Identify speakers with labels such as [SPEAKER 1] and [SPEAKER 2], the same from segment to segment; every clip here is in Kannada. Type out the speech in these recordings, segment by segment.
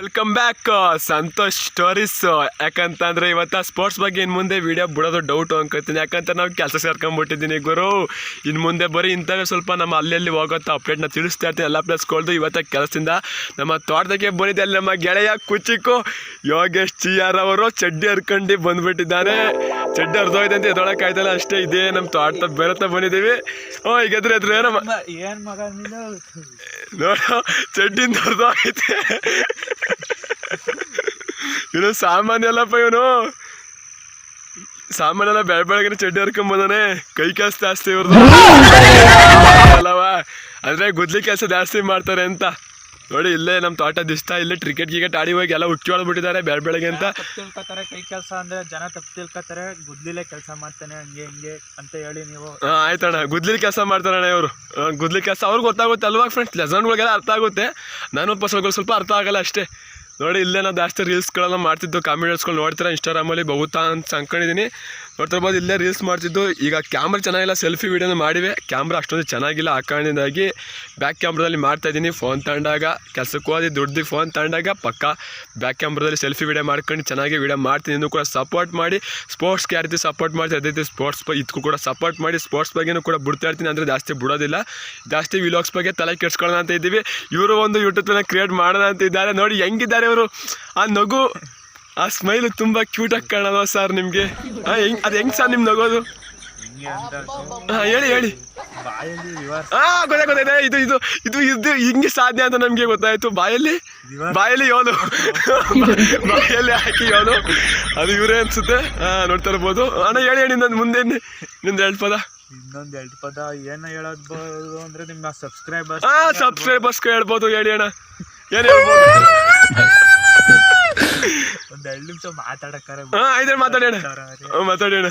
[SPEAKER 1] ವೆಲ್ಕಮ್ ಬ್ಯಾಕ್ ಸಂತೋಷ್ ಸ್ಟೋರೀಸ್ ಯಾಕಂತಂದ್ರೆ ಇವತ್ತು ಸ್ಪೋರ್ಟ್ಸ್ ಬಗ್ಗೆ ಇನ್ನು ಮುಂದೆ ವಿಡಿಯೋ ಬಿಡೋದು ಡೌಟ್ ಅನ್ಕೋತೀನಿ. ಯಾಕಂತ ನಾವು ಕೆಲಸ ಸೇರ್ಕೊಂಡ್ಬಿಟ್ಟಿದ್ದೀನಿ ಗುರು. ಇನ್ನು ಮುಂದೆ ಬರೀ ಇಂಥವೇ ಸ್ವಲ್ಪ ನಮ್ಮ ಅಲ್ಲಿ ಹೋಗೋತ್ತ ಅಪ್ಡೇಟ್ನ ತಿಳಿಸ್ತಾ ಇರ್ತೀನಿ. ಎಲ್ಲ ಪ್ಲೇಸ್ಗಳ್ದು ಇವತ್ತ ಕೆಲಸದಿಂದ ನಮ್ಮ ತೋಟದಕ್ಕೆ ಬಂದಿದೆ ಅಲ್ಲಿ ನಮ್ಮ ಗೆಳೆಯ ಕುಚಿಕು ಯೋಗೇಶ್ ಚಿ ಆರ್ ಅವರು ಚಡ್ಡಿ ಹರ್ಕೊಂಡು ಬಂದ್ಬಿಟ್ಟಿದ್ದಾರೆ. ಚಡ್ಡಿ ಹರಿದೋಯ್ತು ಅಂತ ಎದೊಳಕ್ಕೆ ಆಯ್ತಲ್ಲ ಅಷ್ಟೇ ಇದೇ ನಮ್ಮ ತೋಟ ಬೇರೆ ಬಂದಿದ್ದೀವಿ. ಓ ಈಗ ಎದುರು ಎದುರು ಏನಮ್ಮ ನೋಡು ಚಡ್ಡಿಂದ ಹೊರದೋಗೈತೆ ಇವನು ಸಾಮಾನ್ಯ ಅಲ್ಲಪ್ಪ ಇವನು. ಸಾಮಾನ್ಯ ಎಲ್ಲ ಬೆಳ ಬೆಳಗ್ಗೆ ಚಡ್ಡಿ ಹರ್ಕೊಂಡ್ ಬಂದಾನೆ. ಕೈ ಕೆಲಸ ಜಾಸ್ತಿ ಇವ್ರದ್ದು ಅಲ್ಲವ? ಅಂದ್ರೆ ಗುದ್ಲಿ ಕೆಲಸ ಜಾಸ್ತಿ ಮಾಡ್ತಾರೆ ಅಂತ. ನೋಡಿ ಇಲ್ಲೇ ನಮ್ಮ ತೋಟ ದಿಸ್ತಾ ಇಲ್ಲೇ ಕ್ರಿಕೆಟ್ ಗಿಕೆಟ್ ಆಡಿ ಹೋಗಿ ಎಲ್ಲ ಉಕ್ಕಿ ಒಳಬಿಟ್ಟಿದ್ದಾರೆ ಬೆಳ ಬೆಳಗ್ಗೆ ಅಂತ.
[SPEAKER 2] ತಪ್ಪು ತಿಳ್ಕೊತಾರೆ? ಕೈ ಕೆಲಸ ಅಂದ್ರೆ ಜನ ತಪ್ಪು ತಿಳ್ಕೊತಾರೆ. ಗುದ್ಲಿಲೆ ಕೆಲಸ ಮಾಡ್ತಾನೆ ಹಂಗೆ ಹಿಂಗೆ ಅಂತ ಹೇಳಿ ನೀವು.
[SPEAKER 1] ಹಾ ಆಯ್ತಣ್ಣ. ಗುದ್ಲಿ ಕೆಲಸ ಮಾಡ್ತಾರಣ್ಣ ಇವರು. ಗುದ್ಲಿ ಕೆಲಸ ಅವ್ರಿಗೆ ಗೊತ್ತಾಗುತ್ತೆ ಅಲ್ವಾ ಫ್ರೆಂಡ್ಸ್ ಲೆಸನ್ಗಳಿಗೆಲ್ಲ ಅರ್ಥ ಆಗುತ್ತೆ. ನಾನು ಸ್ವಲ್ಪ ಸ್ವಲ್ಪ ಅರ್ಥ ಆಗಲ್ಲ ಅಷ್ಟೇ. ನೋಡಿ, ಇಲ್ಲೇ ನಾವು ಜಾಸ್ತಿ ರೀಲ್ಸ್ಗಳೆಲ್ಲ ಮಾಡ್ತಿದ್ದು ಕಾಮಿಡಿಯನ್ಸ್ಗಳು ನೋಡ್ತೀರಾ? ಇನ್ಸ್ಟಾಗ್ರಾಮಲ್ಲಿ ಬಹುತಾ ಅಂತ ಅಂದ್ಕೊಂಡಿದ್ದೀನಿ ನೋಡ್ತಿರ್ಬೋದು ಇಲ್ಲೇ ರೀಲ್ಸ್ ಮಾಡ್ತಿದ್ದು. ಈಗ ಕ್ಯಾಮ್ರಾ ಚೆನ್ನಾಗಿಲ್ಲ ಸೆಲ್ಫಿ ವೀಡಿಯೋನ ಮಾಡಿವೆ. ಕ್ಯಾಮ್ರಾ ಅಷ್ಟೊಂದು ಚೆನ್ನಾಗಿಲ್ಲ ಆ ಕಾರಣದಿಂದಾಗಿ ಬ್ಯಾಕ್ ಕ್ಯಾಮ್ರಾದಲ್ಲಿ ಮಾಡ್ತಾ ಇದ್ದೀನಿ ಫೋನ್ ತಗೊಂಡಾಗ, ಕೆಲಸಕ್ಕೂ ಹೋದಿ, ದುಡ್ದು ಫೋನ್ ತಗೊಂಡಾಗ ಪಕ್ಕ ಬ್ಯಾಕ್ ಕ್ಯಾಮ್ರಾದಲ್ಲಿ ಸೆಲ್ಫಿ ವೀಡಿಯೋ ಮಾಡ್ಕೊಂಡು ಚೆನ್ನಾಗಿ ವೀಡಿಯೋ ಮಾಡ್ತೀನಿ. ಇನ್ನೂ ಕೂಡ ಸಪೋರ್ಟ್ ಮಾಡಿ ಸ್ಪೋರ್ಟ್ಸ್ಗೆ ಯಾವ ರೀತಿ ಸಪೋರ್ಟ್ ಮಾಡ್ತೀನಿ. ಅದೇ ರೀತಿ ಸ್ಪೋರ್ಟ್ಸ್ ಇದಕ್ಕೂ ಕೂಡ ಸಪೋರ್ಟ್ ಮಾಡಿ ಸ್ಪೋರ್ಟ್ಸ್ ಬಗ್ಗೆನೂ ಕೂಡ ಬಿಡ್ತಾ ಇರ್ತೀನಿ. ಅಂದರೆ ಜಾಸ್ತಿ ಬಿಡೋದಿಲ್ಲ. ಜಾಸ್ತಿ ವಿಲಾಗ್ಸ್ ಬಗ್ಗೆ ತಲೆ ಕೆಡ್ಸ್ಕೊಳ್ಳೋಣ ಅಂತ ಇದ್ದೀವಿ. ಇವರು ಒಂದು ಯೂಟ್ಯೂಬ್ ಚಾನಲ್ ಕ್ರಿಯೇಟ್ ಮಾಡೋಣ ಅಂತ ಇದ್ದಾರೆ. ನೋಡಿ, ಹೆಂಗಿದ್ದಾರೆ ಇವರು ಆ ನಗು ಆ ಸ್ಮೈಲು ಕ್ಯೂಟ್ ಆಗಿ ಕಾಣೋದು ಸರ್ ನಿಮಗೆ? ಹಾಂ ಹೆಂಗ್ ಅದು ಹೆಂಗೆ ಸರ್ ನಿಮ್ಮ ನಗೋದು? ಹಾಂ ಹೇಳಿ ಹೇಳಿ. ಹಾ ಗೊತ್ತಾಯ್ತು ಗೊತ್ತಾಯ್ತು ಇದು ಇದು ಇದು ಇದು ಹಿಂಗೆ ಸಾಧ್ಯ ಅಂತ ನಮಗೆ ಗೊತ್ತಾಯ್ತು. ಬಾಯಲ್ಲಿ? ಬಾಯಲ್ಲಿ ಯೋನು ಬಾಯಲ್ಲಿ ಹಾಕಿ ಯೋನು ಅದು ಇವರೇ ಅನ್ಸುತ್ತೆ. ಹಾ ನೋಡ್ತಾ ಇರ್ಬೋದು. ಅಣ್ಣ ಹೇಳಿ ಹೇಳಿ ನನ್ನ ಮುಂದೆ ನಿಂದು ಎರಡು ಪದ?
[SPEAKER 2] ಇನ್ನೊಂದ್ ಎರಡು ಪದ ಏನ ಹೇಳೋದು ಅಂದ್ರೆ ನಿಮ್ಮ ಸಬ್ಸ್ಕ್ರೈಬರ್ಸ್
[SPEAKER 1] ಹಾ ಸಬ್ಸ್ಕ್ರೈಬರ್ಸ್ ಹೇಳ್ಬೋದು ಹೇಳಿ ಅಣ್ಣ. ಏನು ಹೇಳ್ಬೋದು?
[SPEAKER 2] ಒಂದ್ ಎರಡು ನಿಮಿಷ ಮಾತಾಡಕ್ಕಾರ
[SPEAKER 1] ಹಾ ಆಯ್ತು ಮಾತಾಡಿ ಅಣ್ಣ. ಹಾ, ಮಾತಾಡಿ ಅಣ್ಣ.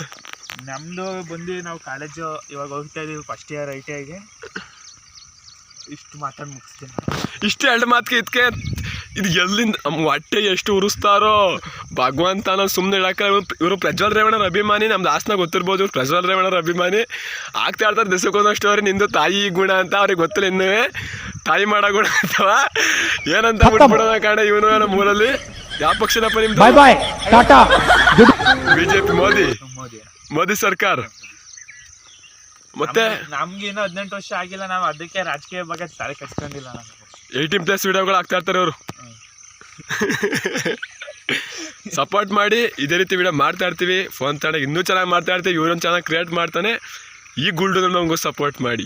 [SPEAKER 2] ನಮ್ದು ಬಂದು ನಾವು ಕಾಲೇಜು ಇವಾಗ ಹೋಗ್ತಾ ಇದೀವಿ ಫಸ್ಟ್ ಇಯರ್ ಐ ಟಿ ಐಗೆ ಇಷ್ಟು ಮಾತಾಡಿ ಮುಗಿಸ್ತೀನಿ.
[SPEAKER 1] ಇಷ್ಟು ಎರಡು ಮಾತಿಗೆ ಇದಕ್ಕೆ ಇದು ಎಲ್ಲಿಂದ ನಮ್ಮ ಹೊಟ್ಟೆ ಎಷ್ಟು ಉರಿಸ್ತಾರೋ? ಭಗವಂತನ ಸುಮ್ಮನೆ ಹೇಳಕ್ಕೆ ಇವರು ಪ್ರಜ್ವಲ್ ರೇವಣ್ಣರ ಅಭಿಮಾನಿ ನಮ್ದು ಹಾಸನ ಗೊತ್ತಿರ್ಬೋದು. ಇವ್ರು ಪ್ರಜ್ವಲ್ ರೇವಣ್ಣರ ಅಭಿಮಾನಿ. ಆಗ್ತಾ ಇರ್ತಾರೆ ದಿಸಕ್ಕೊಂದಷ್ಟು ಸ್ಟೋರಿ ನಿಂದು ತಾಯಿ ಗುಣ ಅಂತ ಅವ್ರಿಗೆ ಗೊತ್ತಿಲ್ಲ ಇನ್ನೂ ತಾಯಿ ಮಾಡೋ ಗುಣ ಅಂತವ. ಏನಂತ ಬಿಟ್ಬಿಡೋದ ಕಾರಣ ಇವನು ನಮ್ಮ ಊರಲ್ಲಿ ಯಾವ ಪಕ್ಷದಪ್ಪ ನಿಮ್ದು?
[SPEAKER 3] Bye bye tata
[SPEAKER 1] BJP J P Modi.
[SPEAKER 2] Modi.
[SPEAKER 1] Modi ಸರ್ಕಾರ. ಮತ್ತೆ?
[SPEAKER 2] ನಮ್ಗಿನ್ನೂ ಹದಿನೆಂಟು ವರ್ಷ ಆಗಿಲ್ಲ ನಾವು ಅದಕ್ಕೆ ರಾಜಕೀಯ ಬಗ್ಗೆ ತಲೆ ಕೆಡ್ಸ್ಕೊಂಡಿಲ್ಲ ನಾನು
[SPEAKER 1] ಏಯ್ಟೀನ್ ಪ್ಲಸ್ ವಿಡಿಯೋಗಳು ಆಗ್ತಾ ಇರ್ತಾರೆ ಅವರು. ಸಪೋರ್ಟ್ ಮಾಡಿ ಇದೇ ರೀತಿ ವಿಡಿಯೋ ಮಾಡ್ತಾ ಇರ್ತೀವಿ. ಫೋನ್ ತಗೊಂಡಾಗ ಇನ್ನೂ ಚೆನ್ನಾಗಿ ಮಾಡ್ತಾ ಇರ್ತೀವಿ. ಇವರೊಂದು ಚೆನ್ನಾಗಿ ಕ್ರಿಯೇಟ್ ಮಾಡ್ತಾನೆ. ಈ ಗುಲ್ಡು ನಮಗೂ ಸಪೋರ್ಟ್ ಮಾಡಿ.